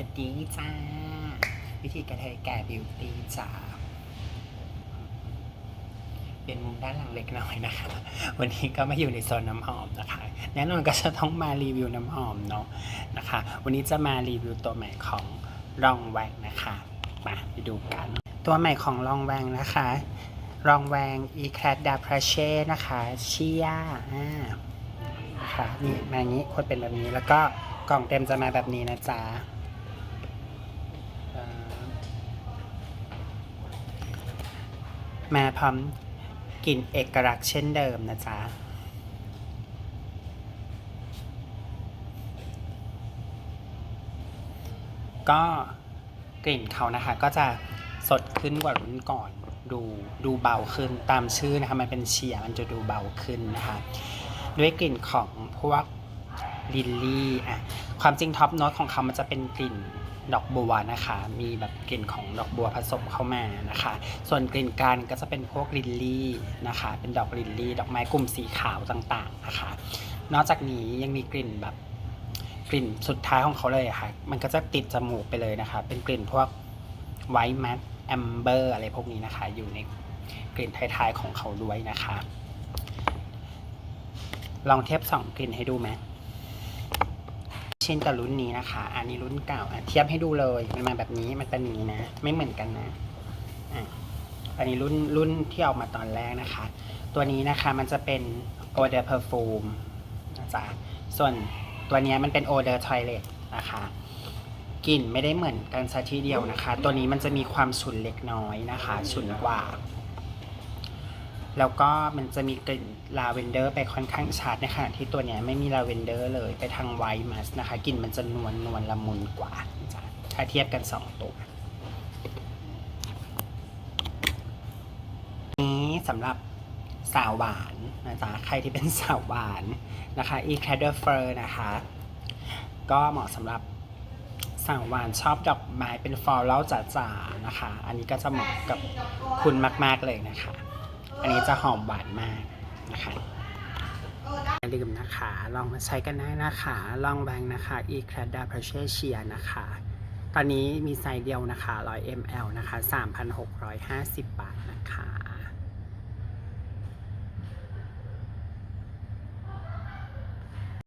สวัสดีจ้า วิธีกระเทยแก่บิวตี้จ้าเป็นมุมด้านหลังเล็กน้อยนะคะ วันนี้ก็มาอยู่ในโซนน้ำหอมนะคะ แน่นอนก็จะต้องมารีวิวน้ำหอมเนาะนะคะ วันนี้จะมารีวิวตัวใหม่ของรองแวงนะคะ มาไปดูกัน ตัวใหม่ของรองแวงนะคะ รองแวง e c l a d d a p r a c h e นะคะเชียอ่าค่ะนี่มาอย่างนี้คนเป็นแบบนี้แล้วก็กล่องเต็มจะมาแบบนี้นะจ๊ะ มาพร้อมกลิ่นเอกลักษณ์เช่นเดิมนะจ๊ะก็กลิ่นเขานะคะก็จะสดขึ้นกว่ารุ่นก่อนดูดูเบาขึ้นตามชื่อนะคะมันเป็นเชียมันจะดูเบาขึ้นนะคะด้วยกลิ่นของพวกลิลลี่อะความจริงท็อปโน้ตของเขามันจะเป็นกลิ่น ดอกบัวนะคะ มีแบบกลิ่นของดอกบัวผสมเข้ามานะคะ ส่วนกลิ่นกลางก็จะเป็นพวกลิลลี่นะคะ เป็นดอกลิลลี่ ดอกไม้กลุ่มสีขาวต่างๆนะคะ นอกจากนี้ยังมีกลิ่นแบบกลิ่นสุดท้ายของเขาเลยะค่ะ มันก็จะติดจมูกไปเลยนะคะ เป็นกลิ่นพวกไวท์แมทแอมเบอร์อะไรพวกนี้นะคะ อยู่ในกลิ่นท้ายๆของเขาด้วยนะคะ ลองเทียบสองกลิ่นให้ดูไหม ช่นกับรุ่นนี้นะคะ อันนี้รุ่นเก่าเทียบให้ดูเลย มันมาแบบนี้ มันเป็นนี้นะ ไม่เหมือนกันนะอะอันนี้รุ่นรุ่นที่ออกมาตอนแรกนะคะ ตัวนี้นะคะมันจะเป็น odor perfume นะจ๊ะ ส่วนตัวนี้มันเป็น odor toilet นะคะกลิ่นไม่ได้เหมือนกันซะทีเดียวนะคะ ตัวนี้มันจะมีความฉุนเล็กน้อยนะคะ ฉุนกว่า แล้วก็มันจะมีกลิ่นลาเวนเดอร์ไปค่อนข้างชัดในขณะที่ตัวเนี้ยไม่มีลาเวนเดอร์เลยไปทางไวท์มัสนะคะกลิ่นมันจะนวลนวลละมุนกว่าจ้ะถ้าเทียบกัน 2 ตัว นี้สำหรับสาวหวานนะจ๊ะใครที่เป็นสาวหวานนะคะ e c l a d e r f u r นะคะ ก็เหมาะสำหรับสาวหวานชอบดอกไม้เป็นฟลอรัลจ๋าๆนะคะ อันนี้ก็จะเหมาะกับคุณมาก ๆ เลยนะคะ อันนี้จะหอมหวานมากนะคะอย่าลืมนะคะ ลองมาใช้กันได้นะคะ ลองแบงนะคะ e c l a d a p r e c i a c i a นะคะ ตอนนี้มีไซส์เดียวนะคะ 100 ml นะคะ 3,650 บาทนะคะ